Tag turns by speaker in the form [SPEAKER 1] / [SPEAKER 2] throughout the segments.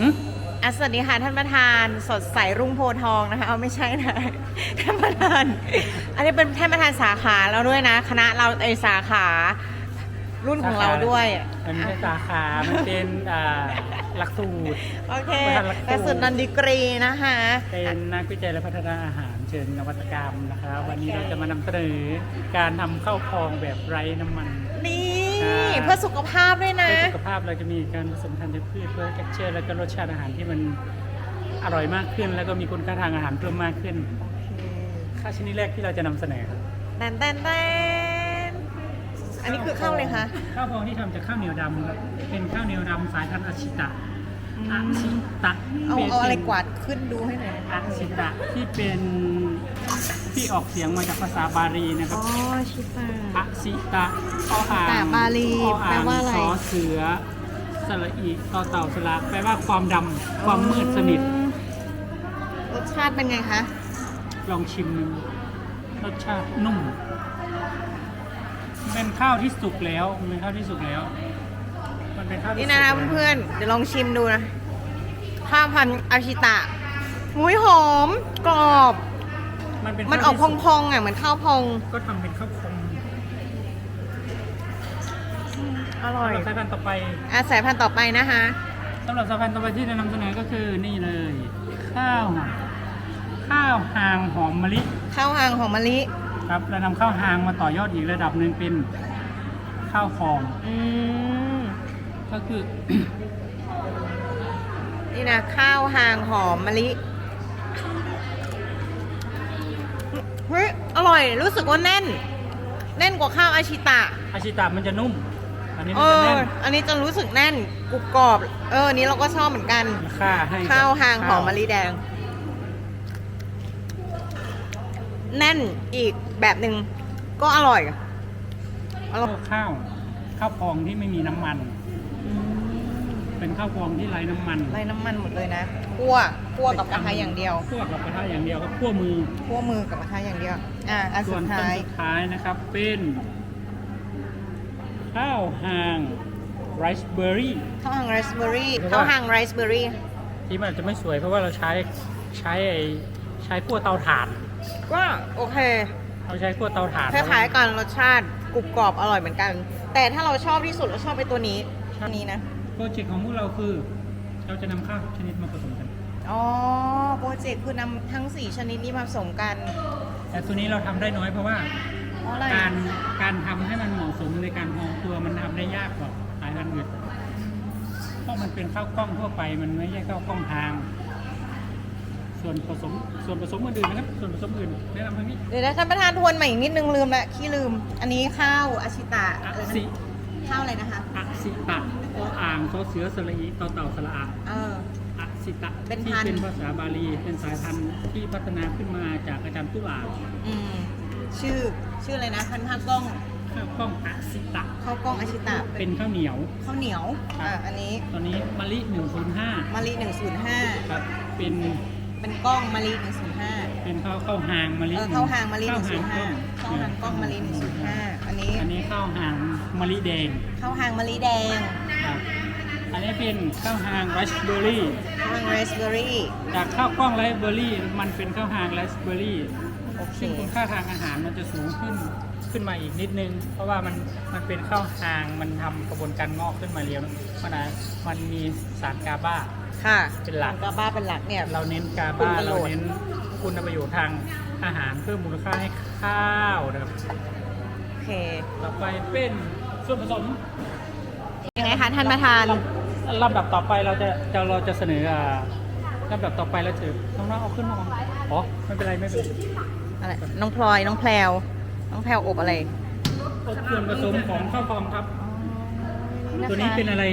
[SPEAKER 1] หึ
[SPEAKER 2] อะสวัสดีค่ะท่านประธานสดใสรุ่งโพธิ์ทองนะคะเอาไม่ใช่นะท่านประธาน อันนี้เป็นท่านประธานสาขาเราด้วยนะ คณะเราไอยสาขารุ่นของเราด้วย
[SPEAKER 1] มันไม่ใช่สาขา มันเป็นอ่าหลักสูตร
[SPEAKER 2] โอเค
[SPEAKER 1] ประธานหลักสูตร
[SPEAKER 2] แต่สุดนันดีกรีนะคะ
[SPEAKER 1] เป็นนักวิจัยและพัฒนาอาหารเชิงนวัตกรรมนะครับวันนี้เราจะมานำเสนอการทำข้าวพองแบบไร้น้ำมัน
[SPEAKER 2] นี่
[SPEAKER 1] อ่า
[SPEAKER 2] เพื่อสุขภาพด้วยนะ
[SPEAKER 1] เพื่อสุขภาพเราจะมีการผสมธัญพืชเพื่อแคเชอร์และก็รสชาติอาหารที่มันอร่อยมากขึ้น แล้วก็มีคุณค่าทางอาหารเพิ่มมากขึ้นข้าวชนิดแรกที่เราจะนำเสนอครับ
[SPEAKER 2] แตนแตนแตนอันนี้คือข้าวเลยคะ
[SPEAKER 1] ข้าวพองที่ทำจากข้าวเหนียวดำครับเป็นข้าวเหนียวดำสายพันธุ์อาชิตะ
[SPEAKER 2] อืม
[SPEAKER 1] อาชิตะ
[SPEAKER 2] เอา
[SPEAKER 1] ป็น
[SPEAKER 2] เอาอะไรกวาดขึ้นดูให้หน่อย
[SPEAKER 1] อาชิตะที่เป็นที่ออกเสียงมาจากภาษาบาลีนะค
[SPEAKER 2] อ๋
[SPEAKER 1] รั
[SPEAKER 2] อบชิตา
[SPEAKER 1] อาชิตะออ่าง
[SPEAKER 2] แต่บาลี
[SPEAKER 1] ออ่ง
[SPEAKER 2] แปลว่าอะไร
[SPEAKER 1] สอเสือสระอีต่อเต่าสระแปลว่าความดำความมืดสนิท
[SPEAKER 2] รสชาติเป็นไงคะ
[SPEAKER 1] ลองชิมดูรสชาตินุ่ม เป็นข้าวที่สุกแล้วมันเป็นข้าวที่สุกแล้วมั นเป็นข้าวที่
[SPEAKER 2] นี่
[SPEAKER 1] สุก
[SPEAKER 2] นะ
[SPEAKER 1] แล้ว
[SPEAKER 2] เพื่อนๆ เดี๋ยวลองชิมดูนะข้าวพันธุ์อาชิตะหุยหอม กรอบ
[SPEAKER 1] มันเป็น
[SPEAKER 2] มันออกพ
[SPEAKER 1] ข้าวที่สุ
[SPEAKER 2] องๆอะเหมือนข้าวพอง
[SPEAKER 1] ก็ทำเป็นข้าวพอง
[SPEAKER 2] อร่อย
[SPEAKER 1] สำหรับสายพันธุ์ต่อไป
[SPEAKER 2] อะสายพันธุ์ต่อไปนะคะ
[SPEAKER 1] สำหรับสายพันธุ์ต่อไปที่จะนำเสนอก็คือนี่เลย ข้าว ข้าวหางหอมมะลิ
[SPEAKER 2] ข้าวหางหอมมะลิ
[SPEAKER 1] ครับเรานำข้าวหางมาต่อยอดอีกระดับหนึ่งเป็นข้าวฟอง
[SPEAKER 2] อืม
[SPEAKER 1] ก็คือ
[SPEAKER 2] นี่นะ ข้าวหางหอมมะลิเฮ้ยอร่อยรู้สึกว่าแน่น แน่นกว่าข้าวอาชิตะ
[SPEAKER 1] อาชิตะมันจะนุ่ม อันนี้
[SPEAKER 2] เอ
[SPEAKER 1] มันจะ
[SPEAKER 2] อ
[SPEAKER 1] แน่น
[SPEAKER 2] อันนี้จะรู้สึกแน่นกรุบกรอบ เอออันนี้เราก็ชอบเหมือนกัน
[SPEAKER 1] ค่าให้กับ
[SPEAKER 2] ข้าวหางหอมมะลิแดง แน่นอีกแบบหนึ่งก็อร่อยอร่อย
[SPEAKER 1] ข้าว ข้าวพองที่ไม่มีน้ำมัน เป็นข้าวพองที่ไร้น้ำมัน
[SPEAKER 2] ไรน้ำมันหมดเลยนะคั่วคั่วกับกระทะอย่างเดียว
[SPEAKER 1] คั่วกับกระทะอย่างเดียวครับคั่วมือ
[SPEAKER 2] คั่วมือกับกระทะอย่างเดียว อะอัน
[SPEAKER 1] ส่
[SPEAKER 2] สุ
[SPEAKER 1] วน
[SPEAKER 2] ด
[SPEAKER 1] ต้น
[SPEAKER 2] ท้าย
[SPEAKER 1] สุดท้ายนะครับเป็นข้าวหางไรซ์เบอร์รี่
[SPEAKER 2] ข้าวหางไรซ์เบอร์รี่
[SPEAKER 1] เพราะว่า
[SPEAKER 2] ข้าวหางไรซ์เบอร์รี่
[SPEAKER 1] ที่มันอาจจะไม่สวยเพราะว่าเราใช้ใช้ไอ้ใช้ขั้วเตาถ่าน
[SPEAKER 2] ก็โอเค
[SPEAKER 1] เราใช้ขั้วเตาถ่าน
[SPEAKER 2] คล้ายๆกันรสชาติกรุบกรอบอร่อยเหมือนกัน แต่ถ้าเราชอบที่สุดเราชอบไปตัวนี้ตัวนี้นะ
[SPEAKER 1] โป รเจกต์ของพวกเราคือ เราจะนำข้าวทุกชนิดมาผสมกัน
[SPEAKER 2] อ๋อ โปรเจกต์คือนำทั้ง 4 ชนิดนี้มาผสมกัน
[SPEAKER 1] แต่ตัวนี้เราทำได้น้อยเพราะว่า
[SPEAKER 2] เพราะอะไร
[SPEAKER 1] การการทำให้มันเหมาะสมในการห่อตัวมันทำได้ยากกว่าสายพันธุ์อื่นเพราะมันเป็นข้าวกล้องทั่วไปมันไม่ใช่ข้าวกล้องทาง ส่วนผสมส่วนผสมอื่นๆนะครับส่วนผสมอื่นแนะนำทางนี้
[SPEAKER 2] เดี๋ยวนะท่านประธานทวนใหม่อีกนิดนึงลืมละขี้ลืม อันนี้ข้าวอาชิตะ
[SPEAKER 1] อะ
[SPEAKER 2] อะไรนะ
[SPEAKER 1] สิ
[SPEAKER 2] ข้าวอะไรนะคะ
[SPEAKER 1] อะสิตะโออ่างโซเสือสระอีต่อเต่าสระอา
[SPEAKER 2] เออ
[SPEAKER 1] อะสิตะ
[SPEAKER 2] เป็น
[SPEAKER 1] ที่
[SPEAKER 2] พันธุ์
[SPEAKER 1] เป็นภาษาบาลี เป็นสายพันธุ์ที่พัฒนาขึ้นมาจากอาจารย์ตุลา
[SPEAKER 2] อืมชื่อชื่ออะไรนะพันธุ์ข้าวกล้อง
[SPEAKER 1] ข้าวกล้องอะสิตะ
[SPEAKER 2] ข้าวกล้องอาชิตะ
[SPEAKER 1] เป็นข้าวเหนียว
[SPEAKER 2] ข้าวเหนียว
[SPEAKER 1] ครับ
[SPEAKER 2] อะอันนี้
[SPEAKER 1] ตอนนี้มะลิ105
[SPEAKER 2] มะลิ105
[SPEAKER 1] ครับ เป็น
[SPEAKER 2] เป็นกล้องมะลิ105
[SPEAKER 1] เป็นข้าวข้าวหางมะลิ
[SPEAKER 2] เออข้าวหางมะลิ
[SPEAKER 1] ข้าวหางกล้อง
[SPEAKER 2] 105ข้าวหางกล้องมะลิ105อันนี้
[SPEAKER 1] อันนี้ข้าวหางมะลิแดง
[SPEAKER 2] ข้าวหางมะลิแดง
[SPEAKER 1] ครับอันนี้เป็นข้าวหางไรซ์เบอร์รี่
[SPEAKER 2] ข้าวหางไรซ์เบอร์รี่
[SPEAKER 1] จากข้าวกล้องไรซ์เบอร์รี่มันเป็นข้าวหางไรซ์เบอร์รี่
[SPEAKER 2] โอเค
[SPEAKER 1] ซึ่งคุณค่าทางอาหารมันจะสูงขึ้นขึ้นมาอีกนิดนึง เพราะว่ามันมันเป็นข้าวหางมันทำกระบวนการงอกขึ้นมาเร็วมันอะมันมีสารกาบา
[SPEAKER 2] ค่ะ
[SPEAKER 1] เป็นหลัก
[SPEAKER 2] กาบ้าเป็นหลักเนี่ย
[SPEAKER 1] เราเน้นกา
[SPEAKER 2] คุณ
[SPEAKER 1] บา
[SPEAKER 2] ประโย
[SPEAKER 1] เรา
[SPEAKER 2] ชน์
[SPEAKER 1] เน้น คุณประโยชน์ทางอาหารเพิ่มมูลค่าให้ข้าวนะครับ
[SPEAKER 2] โอเค
[SPEAKER 1] ต่อไปเป็นส่วนผสม
[SPEAKER 2] ยังไงคะท่านประธาน
[SPEAKER 1] ลำดับต่อไปเราจะจะเราจะเสนออ่าลำดับต่อไปเราจะน้องๆเอาขึ้นมาก่อนอ๋อไม่เป็นไรไม่เป็นไร
[SPEAKER 2] อะไรน้องพลอยน้องแพรวน้องแพรวอบอะไร
[SPEAKER 1] ส่วนผสมของข้าวฟองครับ ตัวนี้เป็นอะไร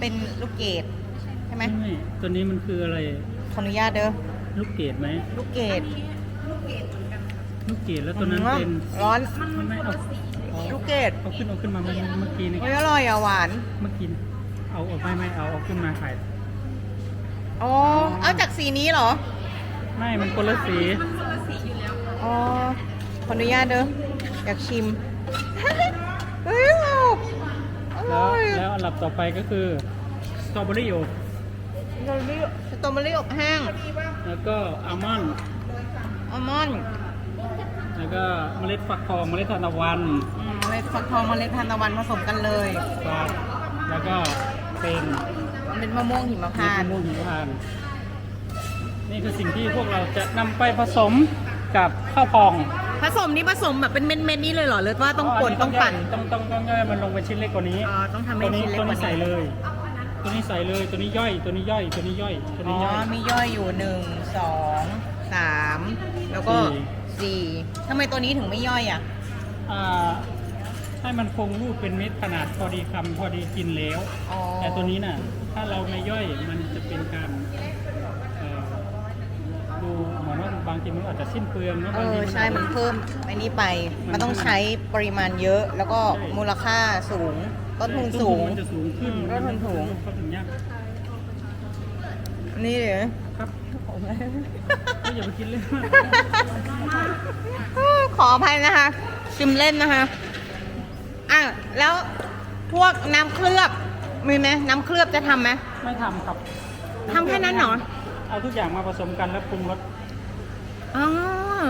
[SPEAKER 2] เป็นลูกเกดใช่ไหม
[SPEAKER 1] ไม่ตัวนี้มันคืออะไร
[SPEAKER 2] ขออนุญาตเด้อ
[SPEAKER 1] ลูกเกดไหม
[SPEAKER 2] ลูกเกด
[SPEAKER 1] ลูกเกดแล้วตัวนั้นเป็น
[SPEAKER 2] ร้อน
[SPEAKER 1] มันไม่เอาเอา
[SPEAKER 2] ลูกเกด
[SPEAKER 1] เอาขึ้นเอาขึ้นมาเมื่อเมื่อกี้นี่
[SPEAKER 2] เฮ้ยอร่อยอะหวาน
[SPEAKER 1] เมื่อกี้เอาเอาไม่ไม่เอาเอาขึ้นมาขาย
[SPEAKER 2] อ๋อเอาจากสีนี้เหรอ
[SPEAKER 1] ไม่มันคนละสี
[SPEAKER 2] อ๋อขออนุญาตเด้ออยากชิมเฮ้ยอ
[SPEAKER 1] แล้ว
[SPEAKER 2] ร่อย
[SPEAKER 1] แล้วอันดับต่อไปก็คือตรอเบอรี่อบ
[SPEAKER 2] สตรอเบอรี่สตรอเบอรี่อบแห้ง
[SPEAKER 1] แล้วก็อัลมอนด์
[SPEAKER 2] อัลมอนด์
[SPEAKER 1] แล้วก็เมล็ดฟักทองเมล็ดทานตะวัน
[SPEAKER 2] อืมเมล็ดฟักทองเมล็ดทานตะวันผสมกันเลย
[SPEAKER 1] ครับแล้วก็เป็น
[SPEAKER 2] เป็นมะม่วงหิม
[SPEAKER 1] มะ
[SPEAKER 2] พานต์
[SPEAKER 1] ม่วงหิมพานต์นี่คือสิ่งที่พวกเราจะนำไปผสมกับข้าวพอง
[SPEAKER 2] ผสมนี่ผสมแบบเป็นเม็ดๆนี่เลยเหรอหรือว่าต้องป่นต้องปั่น
[SPEAKER 1] ต้องต้องต้องย่อยมันลงเป็นชิ้นเล็กกว่านี้
[SPEAKER 2] อ๋อต้องทำให้
[SPEAKER 1] ตัวนี้
[SPEAKER 2] ชิ้นเล็ก
[SPEAKER 1] ตัว
[SPEAKER 2] ก
[SPEAKER 1] นี้
[SPEAKER 2] ว่า
[SPEAKER 1] ใส่
[SPEAKER 2] นี้
[SPEAKER 1] เลย ตัวนี้ใส่เลย ตัวนี้ย่อย ตัวนี้ย่อย ตัวนี้ย่อย ตัว
[SPEAKER 2] อ๋
[SPEAKER 1] นี้
[SPEAKER 2] อ
[SPEAKER 1] ย่อย
[SPEAKER 2] มีย่อยอยู่หนึ่งสองสามแล้วก็
[SPEAKER 1] สี่
[SPEAKER 2] สี่ทำไมตัวนี้ถึงไม่ย่อยอะ
[SPEAKER 1] อ่า ให้มันคงรูปเป็นเม็ดขนาดพอดีคำพอดีกินแล้ว
[SPEAKER 2] อ๋อ
[SPEAKER 1] แต่ตัวนี้น่ะ ถ้าเราไม่ย่อยมันจะเป็นการเอ่อดูเหมือนว่าบางทีมันอาจจะสิ้นเปลืองนะ
[SPEAKER 2] เอบา
[SPEAKER 1] งที
[SPEAKER 2] อใช่ มันเพิ่มไอ้นี่ไป มันต้องใช้ปริมาณเยอะ แล้วก็
[SPEAKER 1] ใช่
[SPEAKER 2] มูลค่าสูง ต้นทุนสูง
[SPEAKER 1] มันจะสูงขึ้น
[SPEAKER 2] อืมต้นทุนสูง
[SPEAKER 1] ก็ถึงยาก
[SPEAKER 2] นี่เดี๋ยว
[SPEAKER 1] ครับก็อย่าไปคิดเล่นมาก
[SPEAKER 2] ขออภัยนะคะ ชิมเล่นนะคะ อะ แล้วพวกน้ำเคลือบมีไหมน้ำเคลือบจะทำไหม
[SPEAKER 1] ไม่ทำครับ
[SPEAKER 2] ทำแค่นั้นเหรอ
[SPEAKER 1] เอาทุกอย่างมาผสมกันแล้วปรุงรส
[SPEAKER 2] อ๋อ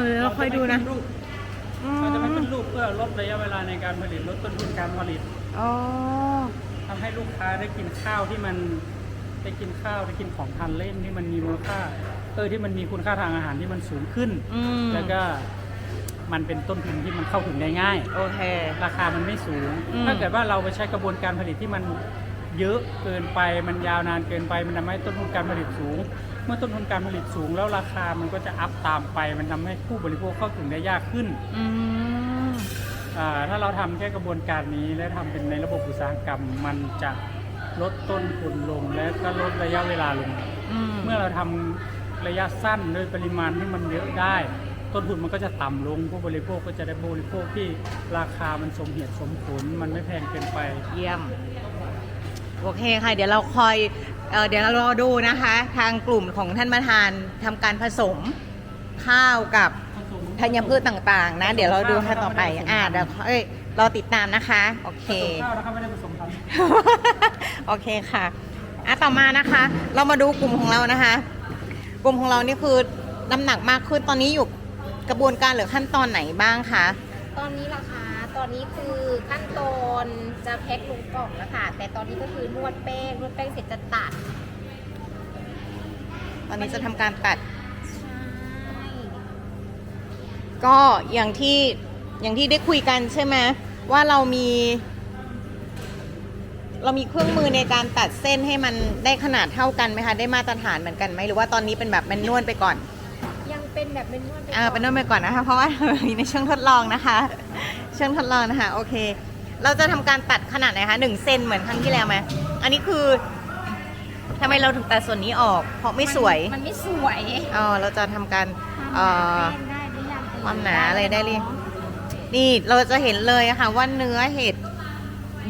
[SPEAKER 2] เดี๋ยวเราคอยดูนะ
[SPEAKER 1] เราจะไม่ขึ้นรูปเพื่อลดระยะเวลาในการผลิตลดต้นทุนการผลิต
[SPEAKER 2] อ๋อ
[SPEAKER 1] ทำให้ลูกค้าได้กินข้าวที่มันได้กินข้าวได้กินของทานเล่นที่มันมีมูลค่าเออที่มันมีคุณค่าทางอาหารที่มันสูงขึ้น
[SPEAKER 2] อืม
[SPEAKER 1] แล้วก็มันเป็นต้นทุนที่มันเข้าถึงได้ง่าย
[SPEAKER 2] โอเค
[SPEAKER 1] ราคามันไม่สูง
[SPEAKER 2] อืม
[SPEAKER 1] ถ้าเกิดว่าเราไปใช้กระบวนการผลิตที่มันเยอะเกินไป มันยาวนานเกินไป มันทำให้ต้นทุนการผลิตสูง เมื่อต้นทุนการผลิตสูง แล้วราคามันก็จะอัพตามไป มันทำให้ผู้บริโภคเข้าถึงได้ยากขึ้น
[SPEAKER 2] อืม
[SPEAKER 1] อ่า ถ้าเราทำแค่กระบวนการนี้และทำเป็นในระบบอุตสาหกรรม มันจะลดต้นทุนลงและก็ลดระยะเวลาลง
[SPEAKER 2] อืม
[SPEAKER 1] เมื่อเราทำระยะสั้นด้วยปริมาณที่มันเยอะได้ ต้นทุนมันก็จะต่ำลงผู้บริโภคก็จะได้บริโภคที่ราคามันสมเหตุสมผล มันไม่แพงเกินไป
[SPEAKER 2] เยี่ยม โอเคค่ะ เดี๋ยวเราคอยเอ่อเดี๋ยวเรารอดูนะคะ ทางกลุ่มของท่านประธานทำการผสมข้าวกับ ธัญพืชต่างๆ นะ เดี๋ยวเราดูขั้นต่อไป อ่าเดี๋ยวเอ้ยรอติดตามนะคะ โอเค
[SPEAKER 1] ผสมข้าวนะครับไม่ได้ผสมพันธุ์
[SPEAKER 2] โอเคค่ะอะต่อมานะคะ เรามาดูกลุ่มของเรานะคะ กลุ่มของเรานี่คือน้ำหนักมากขึ้นตอนนี้อยู่กระบวนการหรือขั้นตอนไหนบ้างคะ
[SPEAKER 3] ตอนนี้ล่ะคะตอนนี้คือขั้นตอนจะแพ็คลงกล่องแล้วค่ะ แต่ตอนนี้ก็คือนวดแป้งนวดแป้งเสร็จจะตัด
[SPEAKER 2] ตอนนี้จะทำการตัด ก็อย่างที่อย่างที่ได้คุยกันใช่ไหมว่าเรามี เรามีเครื่องมือในการตัดเส้นให้มันได้ขนาดเท่ากันไหมคะได้มาตรฐานเหมือนกันไหมหรือว่าตอนนี้เป็นแบบแมนนวลไปก่อน
[SPEAKER 3] ยังเป็นแบบเป็นนวดไป
[SPEAKER 2] เออเป็นนวลไปก่อนนะคะ เพราะว่าอยู่ในช่วงทดลองนะคะ ช่วงทดลองนะคะโอเค เราจะทำการตัดขนาดไหนคะหนึ่งเซนเหมือนครั้งที่แล้วไหมอันนี้คือทำไมเราถึงตัดส่วนนี้ออก เพราะไม่สวย
[SPEAKER 3] มันไม่สวย
[SPEAKER 2] อ๋อเราจะทำการเอ่อ
[SPEAKER 3] แป้งได้หรือยังเอ่ย
[SPEAKER 2] ความหนาอะไรได้หรือนี่เราจะเห็นเลยอะค่ะว่าเนื้อเห็ด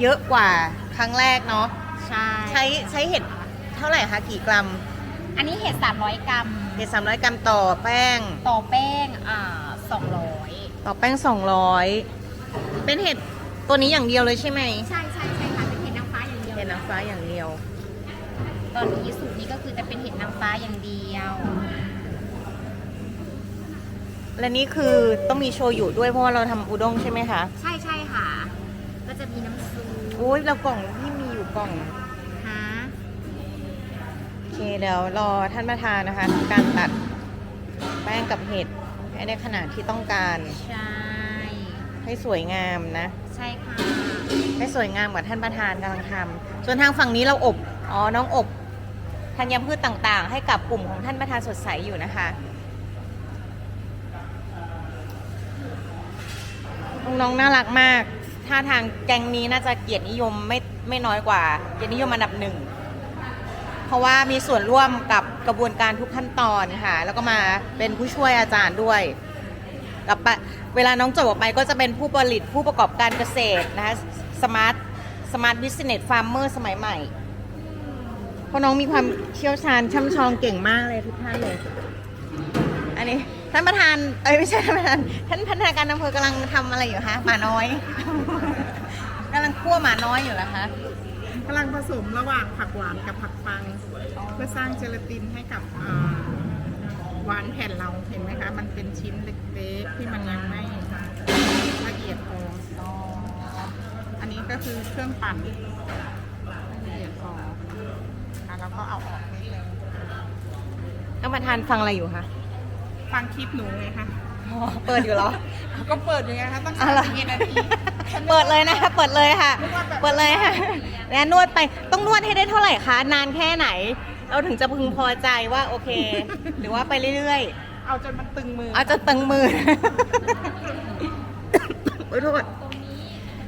[SPEAKER 2] เยอะกว่าครั้งแรกเนาะ
[SPEAKER 3] ใช่
[SPEAKER 2] ใช้ใช้เห็ดเท่าไหร่คะกี่กรัม
[SPEAKER 3] อันนี้เห็ด300 กรัม
[SPEAKER 2] เห็ดสามร้อยกรัมต่อแป้ง
[SPEAKER 3] ต่อแป้งอ่า200
[SPEAKER 2] ต่อแป้งสองร้อยเป็นเห็ดตัวนี้อย่างเดียวเลยใช่ไหม
[SPEAKER 3] ใช่ใช่ใช่ค่ะเป็นเห็ดนางฟ้าอย่างเดียว
[SPEAKER 2] เห็ดนางฟ้าอย่างเดียว
[SPEAKER 3] ตอนนี้สูตรนี้ก็คือจะเป็นเห็ดนางฟ้าอย่างเดียว
[SPEAKER 2] และนี่คือต้องมีโชยุด้วยเพราะว่าเราทำอุด้งใช่ไหมคะ
[SPEAKER 3] ใช่ใช่ค่ะ ก็จะมีน้ำซุป
[SPEAKER 2] โอ้ยเรากล่องที่มีอยู่กล่อง
[SPEAKER 3] ฮะ
[SPEAKER 2] โอเคเดี๋ยวรอท่านประธานนะคะทำการตัดแป้งกับเห็ดให้ได้ขนาดที่ต้องการ
[SPEAKER 3] ใช่
[SPEAKER 2] ให้สวยงามนะ
[SPEAKER 3] ใช่ค่ะ
[SPEAKER 2] ให้สวยงามกว่าท่านประธานกำลังทำส่วนทางฝั่งนี้เราอบอ๋อน้องอบธัญพืชต่างๆ ให้กับกลุ่มของท่านประธานสดใสอยู่นะคะ น้องน่ารักมาก ท่าทางแกงนี้น่าจะเกียรตินิยมไม่ไม่น้อยกว่า เกียรตินิยมอันดับหนึ่ง เพราะว่ามีส่วนร่วมกับกระบวนการทุกขั้นตอนค่ะ แล้วก็มาเป็นผู้ช่วยอาจารย์ด้วย กับเวลาน้องจบออกไปก็จะเป็นผู้ผลิตผู้ประกอบการเกษตรนะคะสมาร์ทสมาร์ทบิสเนสฟาร์มเมอร์สมัยใหม่ เพราะน้องมีความเชี่ยวชาญช่ำชองเก่งมากเลยทุกท่านเลย อันนี้ ท่านประธาน เอ้ยไม่ใช่ท่านประธาน ท่านพัฒนาการอำเภอกำลังทำอะไรอยู่คะ หมาน้อย กำลังคั่วหมาน้อยอยู่เหรอคะ
[SPEAKER 4] กำลังผสมระหว่างผักหวานกับผักปัง เพื่อสร้างเจลาตินให้กับอ่าหวานแผ่นเราเห็นไหมคะ มันเป็นชิ้นเล็กๆที่มันยังไม่ละเอียดพอออันนี้ก็คือเครื่องปั่นละเอียดพอค่ะแล้วก็เอาออกนี่เลย
[SPEAKER 2] ท่านประธานฟังอะไรอยู่คะ
[SPEAKER 4] ฟังคลิปหนูไงคะ
[SPEAKER 2] อ๋อเปิดอยู่เหรอ
[SPEAKER 4] ก็เปิดอยู่ไงคะตั้ง
[SPEAKER 2] อะไร
[SPEAKER 4] สามสิบนาที
[SPEAKER 2] เปิดเลยนะคะ เปิดเลยค่ะ เปิดเลยค่ะแล้วนวดไป ต้องนวดให้ได้เท่าไหร่คะ นานแค่ไหน เราถึงจะพึงพอใจว่าโอเค หรือว่าไปเรื่อย
[SPEAKER 4] เอาจนมันตึงมือ
[SPEAKER 2] ๆเอาจะตึงมือโอ้ยโทษ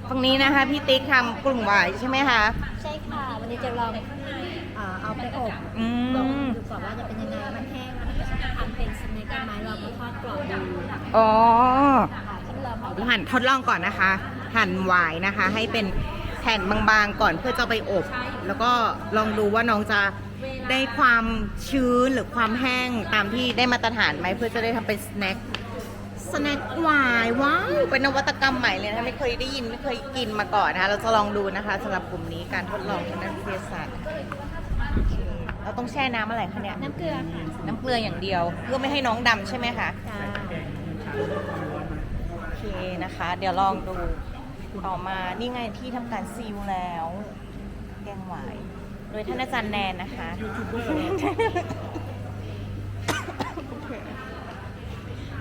[SPEAKER 2] ตรงนี้นะคะพี่ติ๊กทำกลุ่มไหวใช่ไหมคะ
[SPEAKER 3] ใช่ค่ะ วันนี้จะลองเอ่อเอาไปอบ
[SPEAKER 2] อื
[SPEAKER 3] ลอง
[SPEAKER 2] ม
[SPEAKER 3] ดูก่อนว่าจะเป็นยังไงมันแห้ง กันไหมเรามาทอดกรอบดู
[SPEAKER 2] อ๋อ
[SPEAKER 3] ขั้นตอนของ
[SPEAKER 2] เดี๋ยวหั่นทดลองก่อนนะคะ หั่นหวายนะคะ ให้เป็นแผ่นบางๆก่อนเพื่อจะไปอบ แล้วก็ลองดูว่าน้องจะได้ความชื้นหรือความแห้งตามที่ได้มาตรฐานไหมเพื่อจะได้ทำเป็นสแน็คสแน็คหวายว้าวเป็นนวัตกรรมใหม่เลยนะไม่เคยได้ยินไม่เคยกินมาก่อนนะคะเราจะลองดูนะคะสำหรับกลุ่มนี้การทดลองทางด้านวิทยาศาสตร์ เคเราต้องแช่น้ำอะไรคะเนี่ย
[SPEAKER 3] น้ำเกลือค่ะ
[SPEAKER 2] น้ำเกลืออย่างเดียว เพื่อไม่ให้น้องดำใช่ไหมคะ
[SPEAKER 3] จ้า
[SPEAKER 2] โอเคนะคะ เดี๋ยวลองดูต่อมานี่ไงที่ทำการซีลแล้ว แกงหวายโดยท่านอาจารย์แนนนะคะ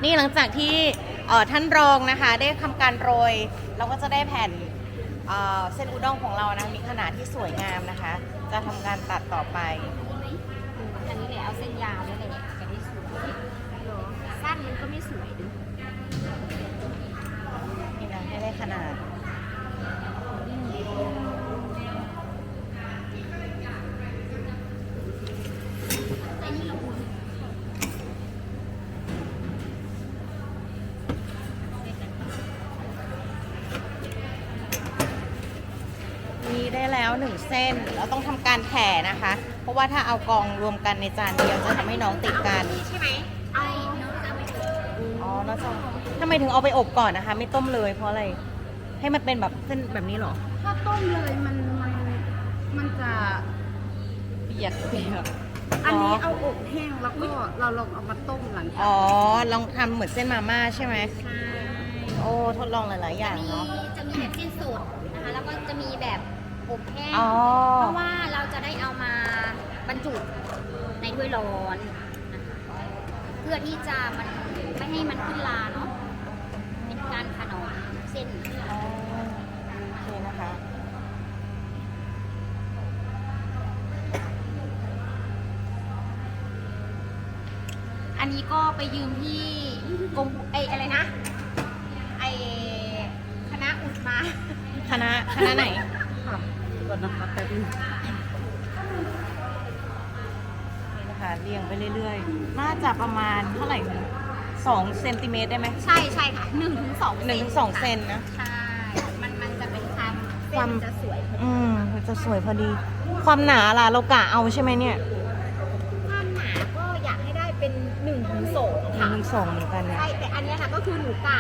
[SPEAKER 2] นี่หลังจากที่เอ่อท่านรองนะคะ ได้ทำการโรย เราก็จะได้แผ่นเอ่อเส้นอุด้งของเรานะมีขนาดที่สวยงามนะคะ จะทำการตัดต่อไป
[SPEAKER 3] ส้นยาวเลยเลยจะได้สวยสั้นมันก็ไม่สวยดู
[SPEAKER 2] นี่นะให้ได้ขนาด แล้วหนึ่งเส้น เราต้องทำการแผ่นะคะ เพราะว่าถ้าเอากองรวมกันในจานเดียวจะทำให้น้องติดกัน
[SPEAKER 3] ใช่ไหมไอ้น้องจะไม่
[SPEAKER 2] อ๋อน่าจะทำไมถึงเอาไปอบก่อนนะคะ ไม่ต้มเลยเพราะอะไร ให้มันเป็นแบบเส้นแบบนี้เหรอ
[SPEAKER 4] ถ้าต้มเลยมันมันมันจะเปียกเปียกอันนี้เอาอบแห้งแล้วก็เราลองเอามาต้มหลังจาก
[SPEAKER 2] อ๋อ ลองทำเหมือนเส้นมาม่าใช่ไหม
[SPEAKER 3] ใช่
[SPEAKER 2] โอ้ ทดลองหลาย ๆ อย่าง
[SPEAKER 3] มี
[SPEAKER 2] เนาะ
[SPEAKER 3] จะมีแบบเส้นสดนะคะ แล้วก็จะมีแบบ อบแห้ง
[SPEAKER 2] อ๋อ
[SPEAKER 3] เพราะว่าเราจะได้เอามาบรรจุในถ้วยร้อนนะคะเพื่อที่จะมันไม่ให้มันขึ้นลาเนาะ เป็นการขนอมเส้น
[SPEAKER 2] อ๋อโอเคนะคะ
[SPEAKER 3] อันนี้ก็ไปยืมที่กรมไออะไรนะ ไอคณะอุดมา
[SPEAKER 2] คณะคณะไหน
[SPEAKER 4] ก่อนนะคะแป๊บนึง
[SPEAKER 2] นี่นะคะ เรียงไปเรื่อยๆ น่าจะประมาณเท่าไหร่สองเซนติเมตรได้ไหม
[SPEAKER 3] ใช่ใช่ค่ะหนึ่งถึงสอง
[SPEAKER 2] หนึ่งถึงสองเซนนะ
[SPEAKER 3] ใช่ มันมันจะเป็นความเส้
[SPEAKER 2] ความ
[SPEAKER 3] นจะสวย
[SPEAKER 2] อืมมันจะสวยพอดี ความหนาล่ะเรากะเอาใช่ไหมเนี่ย
[SPEAKER 3] ความหนาก็อยากให้ได้เป็นหนึ่งถึงสอง
[SPEAKER 2] หนึ่ง
[SPEAKER 3] ค่ะ
[SPEAKER 2] ถึงสองเหมือนกันเนี่ย
[SPEAKER 3] ใช่แต่อันเนี้ยค่ะก็คือหนูกะ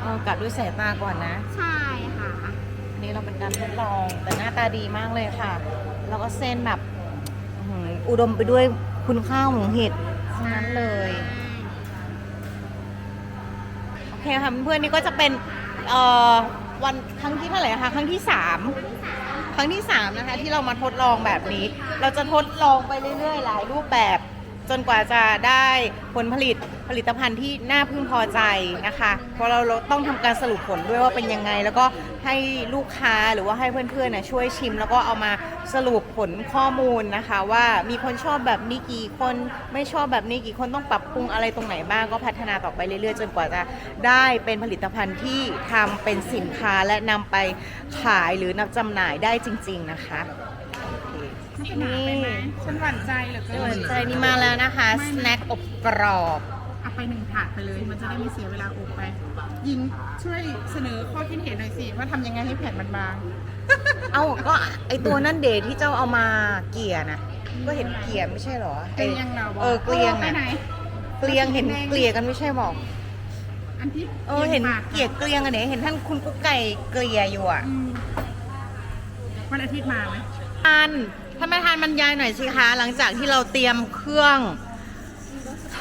[SPEAKER 2] เอากะด้วยสายตาก่อนนะ
[SPEAKER 3] ใช่ค่ะ
[SPEAKER 2] อันนี้เราเป็นการทดลองแต่หน้าตาดีมากเลยค่ะ แล้วก็เส้นแบบ อุดมไปด้วยคุณค่าของเห็ดทั้งนั้นเลย โอเคค่ะเพื่อนๆนี่ก็จะเป็นเอ่อวันครั้งที่เท่าไหร่นะคะครั้งที่สามครั้งที่สามนะคะที่เรามาทดลองแบบนี้ เราจะทดลองไปเรื่อยๆ หลายรูปแบบ จนกว่าจะได้ผลผลิต ผลิตภัณฑ์ที่น่าพึงพอใจนะคะเพราะเราต้องทำการสรุปผลด้วยว่าเป็นยังไง แล้วก็ให้ลูกค้าหรือว่าให้เพื่อนๆนะช่วยชิม แล้วก็เอามาสรุปผลข้อมูลนะคะ ว่ามีคนชอบแบบนี้กี่คนไม่ชอบแบบนี้กี่คนต้องปรับปรุงอะไรตรงไหนบ้างก็พัฒนาต่อไปเรื่อยๆ จนกว่าจะได้เป็นผลิตภัณฑ์ที่ทำเป็นสินค้าและนำไปขายหรือนำจำหน่ายได้จริง ๆนะคะโอเค
[SPEAKER 4] มันจะหนาไปไหมฉันหวั่นใจเหลือเกิ
[SPEAKER 2] สนใจนี่มาแล้วนะคะ สแน็คอบกรอบ
[SPEAKER 4] เอา ไปหนึ่งถาดไปเลย มันจะได้ไม่เสียเวลาอบไป ยิงช่วยเสนอข้อคิดเห็นหน่อยสิว่าทำยังไงให้แผ่นมันบาง
[SPEAKER 2] เอาก็ไอตัวนั่นเดทที่เจ้าเอามาเกลี่ยนะก็เห็นเกลี่ยไม่ใช่เหรอ
[SPEAKER 4] เกลียงเราบ
[SPEAKER 2] เออเกลียง
[SPEAKER 4] ไป
[SPEAKER 2] นะ
[SPEAKER 4] ไหน
[SPEAKER 2] เกลียงเห็นเกลี่ยกันไม่ใช่บอก
[SPEAKER 4] อันที่
[SPEAKER 2] เออเห็น
[SPEAKER 4] ปาก
[SPEAKER 2] เกลี่ยเกลียงอันไหนเห็นท่านคุณกุ๊กไก่เกลี่ยอยู่อะ
[SPEAKER 4] อืมวันอาทิตย์มาไหม
[SPEAKER 2] ทานท่านประธานบรรยายหน่อยสิคะหลังจากที่เราเตรียมเครื่อง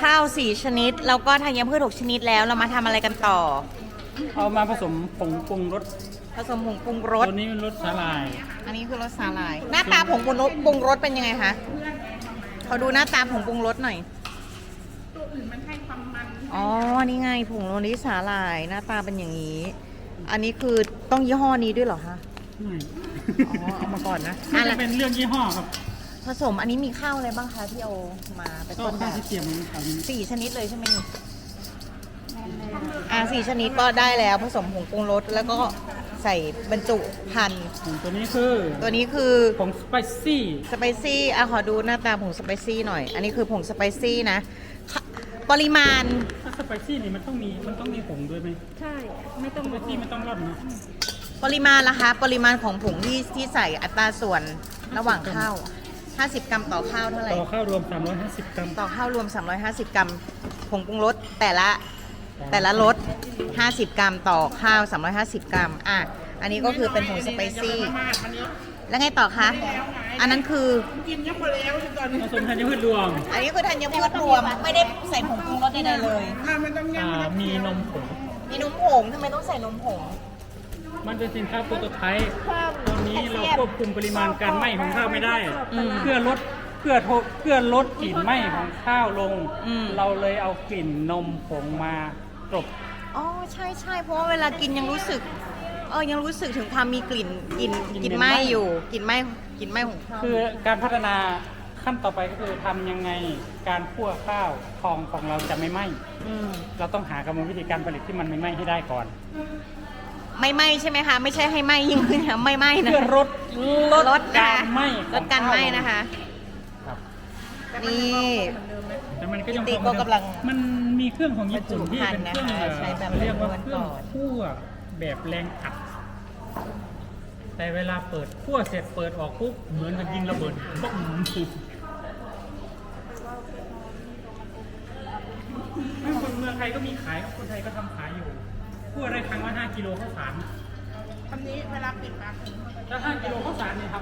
[SPEAKER 2] ข้าวสี่ชนิด แล้วก็ธัญพืชหกชนิดแล้วเรามาทำอะไรกันต่อ
[SPEAKER 1] เอามาผสมผงปรุงรส
[SPEAKER 2] ผสมผงปรุงรส
[SPEAKER 1] ตัวนี้เป็นรสสาหร่าย
[SPEAKER 2] อันนี้คือรสสาหร่าย หน้าตาผงปรุงรสปรุงรสเป็นยังไงคะขอดูหน้าตาผงปรุงรสหน่อย
[SPEAKER 4] ตัวอื่นมันให้ความมัน
[SPEAKER 2] อ๋อ นี่ไงผงโรนิสาหร่าย หน้าตาเป็นอย่างนี้ อันนี้คือต้องยี่ห้อนี้ด้วยเหรอคะ
[SPEAKER 1] ไม่
[SPEAKER 2] อ๋อ เอามาก่อนนะ
[SPEAKER 1] ไม่
[SPEAKER 2] อะ
[SPEAKER 1] จะเป็นเรื่องยี่ห้อครับ
[SPEAKER 2] ผสมอันนี้มีข้าวอะไรบ้างคะที่เอามาเป็น
[SPEAKER 1] ก็
[SPEAKER 2] ต้นแบ
[SPEAKER 1] ข้าว
[SPEAKER 2] บ
[SPEAKER 1] ที่เตรียมไว้ครับ
[SPEAKER 2] สี่ชนิดเลยใช่ไหมนี่อ่าสี่ชนิดก็ได้แล้วผสมผงปรุงรสแล้วก็ใส่บรรจุพันธุ์
[SPEAKER 1] ตัวนี้คือ
[SPEAKER 2] ตัวนี้คือ
[SPEAKER 1] ผงสไปซี่
[SPEAKER 2] สไปซี่อะขอดูหน้าตาผงสไปซี่หน่อย อันนี้คือผงสไปซี่นะค่ะปริมาณ
[SPEAKER 1] ถ้าสไปซี่นี่มันต้องมีมันต้องมีผงด้วยไหม
[SPEAKER 3] ใช่ ไม่ต้อง
[SPEAKER 1] สไปซี่ไม่ต้องร่อนนะ
[SPEAKER 2] ปริมาณละคะ ปริมาณของผงที่ที่ใส่อัตราส่วนระหว่างข้าว 50 กรัมต่อข้าวเท่าไหร่
[SPEAKER 1] ต่อข้าวรวม 350 กรัม
[SPEAKER 2] ต่อข้าวรวม 350 กรัมผงปรุงรสแต่ละแต่ละรส50 กรัมต่อข้าว 350 กรัม อะ อันนี้ก็คือเป็นผงสไปซี่
[SPEAKER 4] อย่ามามาดมันเยอะ
[SPEAKER 2] แล้วไงต่อคะ อันนั้นคือ
[SPEAKER 4] กินยังพอแล้วตอนนี้
[SPEAKER 1] ผสมธัญพืชรวม
[SPEAKER 2] อันนี้คือธัญพืชรวม ไม่ได้ใส่ผงปรุงรสใดๆเลย
[SPEAKER 4] อ่ามันต้องยัง
[SPEAKER 1] อ่า
[SPEAKER 4] ไม่ต้อง
[SPEAKER 1] มีนมผง
[SPEAKER 2] มีนมผงทำไมต้องใส่นมผง
[SPEAKER 1] มันเป็นสินค้าโปรโตไทป์ตอนนี้เราควบคุมปริมาณการไหม้ของข้าวไม่ได้
[SPEAKER 2] อืม
[SPEAKER 1] เพื่อลดเพื่อโทเพื่อลดกลิ่นไหม้ของข้าวลง
[SPEAKER 2] อืม
[SPEAKER 1] เราเลยเอากลิ่นนมผงมากลบ
[SPEAKER 2] อ๋อใช่ใช่เพราะว่าเวลากินยังรู้สึกเออยังรู้สึกถึงความมีกลิ่นกลิ่นกลิ่นไหม้ อยู่กลิ่นไหม้กลิ่นไหม้ของข้าว
[SPEAKER 1] คือการพัฒนาขั้นต่อไปก็คือทำยังไงการคั่วข้าวทองของเราจะไม่ไหม้
[SPEAKER 2] อืม
[SPEAKER 1] เราต้องหากรรมวิธีการผลิตที่มันไม่ไหม้ให้ได้ก่อน
[SPEAKER 2] ไม่ไหม้ใช่ไหมคะไม่ใช่ให้ไหม้ยิ่งขึ้นค่ะไม่ไหม้นะ
[SPEAKER 1] เพื่อ
[SPEAKER 2] คะ
[SPEAKER 1] ลด
[SPEAKER 2] ลดนะ
[SPEAKER 1] กา
[SPEAKER 2] คะ
[SPEAKER 1] รไหม้
[SPEAKER 2] ลดการไหม้นะคะ
[SPEAKER 1] ครับ
[SPEAKER 2] นี่
[SPEAKER 1] แต่มันก็ยัง
[SPEAKER 2] พี่ติ๊กก็กำลัง
[SPEAKER 1] มันมีเครื่องของญี่ปุ่นที่เป็นเครื่อง
[SPEAKER 2] บรรจุภัณฑ์นะคะใช้แบบ
[SPEAKER 1] เรียกว่า
[SPEAKER 2] ม้วน
[SPEAKER 1] เครื่อง
[SPEAKER 2] ก่อน
[SPEAKER 1] คั่วแบบแรงอัดแต่เวลาเปิดคั่วเสร็จเปิดออกปุ๊บเหมือนกับยิงระเบิดบ้องไม่คนเมืองไทยก็มีขายคนไทยก็ทำขาย อยู่คั่วได้ครั้งละ5กิโลข้าวสาร
[SPEAKER 4] คำนี้เวลาปิดปาก
[SPEAKER 1] ถ้า5กิโลข้าวสารเนี่ยทำ